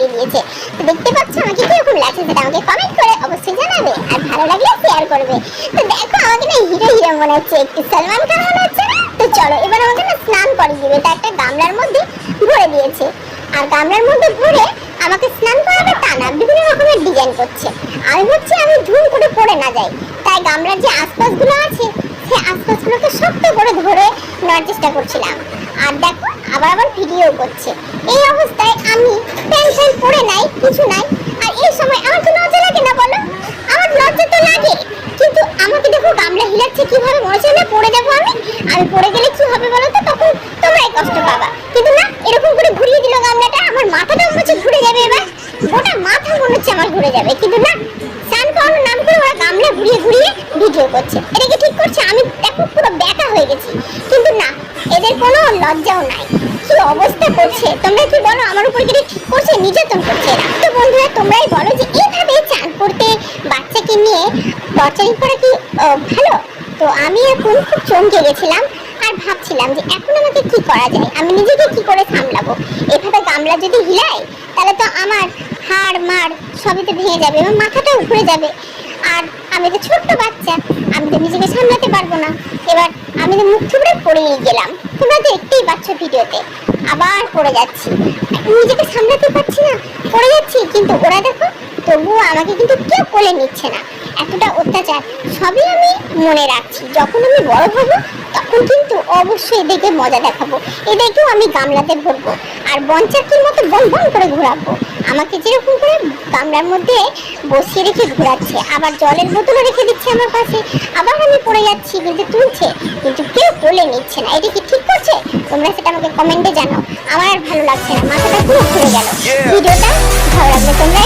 দেখে কীরকম লাগছে সেটা আমাকে কমেন্ট করে অবশ্যই জানাবে আর ভালো লাগলে শেয়ার করবে। তো দেখো, আমাকে না হিরো হিরো মনে হচ্ছে, একটু সলমান খান মনে হচ্ছে। তো চলো, এবার আমাকে না স্নান করে দিবে। তা একটা গামলার মধ্যে ভরে দিয়েছে। আর গামলার মধ্যে ভরে আমাকে স্নান করাবে তা না বিভিন্ন রকমের ডিজাইন করছে। আমি ভাবছি আমি ধুম করে পড়ে না যাই। তাই গামলার যে আশপাশগুলো আছে সেই আশপাশগুলোকে শক্ত করে ধরে নেওয়ার চেষ্টা করছিলাম। আর দেখো, আবার আবার ভিডিও করছে। এই অবস্থায় আমি প্যান্ট পরে নাই, কিছু নাই। আর এই সময় আমার তো লজ্জা লাগে না বলো? আমার লজ্জা তো লাগে। কিন্তু আমাকে দেখো, গামলা হিলাচ্ছে কীভাবে? মনে না, পড়ে যাব আমি? আমি পড়ে গেলে কি হবে বলো তো? তখন তোমরাই কষ্ট পাবা। কিন্তু না, এরকম করে ঘুরিয়ে দিল গামলাটা, আমার মাথাটা মনে হচ্ছে ঘুরে যাবে এবার। গোটা মাথা মনে হচ্ছে আমার ঘুরে যাবে। কিন্তু না, স্নান করানোর নাম করে ওরা গামলা ঘুরিয়ে ঘুরিয়ে ভিডিও করছে। এটা কি ঠিক করছে, আমি দেখো পুরো ব্যাকা হয়ে গেছি কিন্তু না এদের কোনো লজ্জাও নাই। কি অবস্থা করছে? তোমরা কি বলো, আমার উপর কি ঠিক করছে, নির্যাতন করছে? তো বন্ধুরা, তোমরাই বলো যে এইভাবে চান করতে বাচ্চাকে নিয়ে টর্চারিং করা কি ভালো? তো আমি এখন খুব চমকে গেছিলাম আর ভাবছিলাম যে এখন আমাকে কি করা যায়? আমি নিজেকে কি করে সামলাবো? এভাবে গামলা যদি হিলাই তাহলে তো আমার হাড় মার সবই তো ভেঙে যাবে এবং মাথাটাও ঘুরে যাবে। আর আমি তো ছোট্ট বাচ্চা, আমি তো নিজেকে সামলাতে পারব না। এবার আমি তো মুখ থুবড়ে পড়েই গেলাম তোমরা তো দেখতেই পাচ্ছ ভিডিওতে। আবার পড়ে যাচ্ছি। নিজেকে সামলাতে পারছি না, পড়ে যাচ্ছি, কিন্তু ওরা দেখো, তবুও আমাকে কিন্তু কেউ কোলে নিচ্ছে না। এতটা অত্যাচার সবই আমি মনে রাখছি। যখন আমি বড় হব, তখন কিন্তু অবশ্যই এদেরকে মজা দেখাবো। এদেরকেও আমি গামলাতে ভরবো। আর বঞ্চাকির মতো বন বন করে ঘোরাবো। আমাকে যেরকম করে গামলার মধ্যে বসিয়ে রেখে ঘুরাচ্ছে আবার জলের বোতলও রেখে দিচ্ছে আমার পাশে আবার আমি পড়ে যাচ্ছি কিন্তু তুলছে কিন্তু কেউ কোলে নিচ্ছে না। এটা কি ঠিক করছে? তোমরা সেটা আমাকে কমেন্টে জানাও। আমার আর ভালো লাগছে না মাথাটা পুরো ঘুরে গেল। ভিডিওটা ভালো লাগলে তোমরা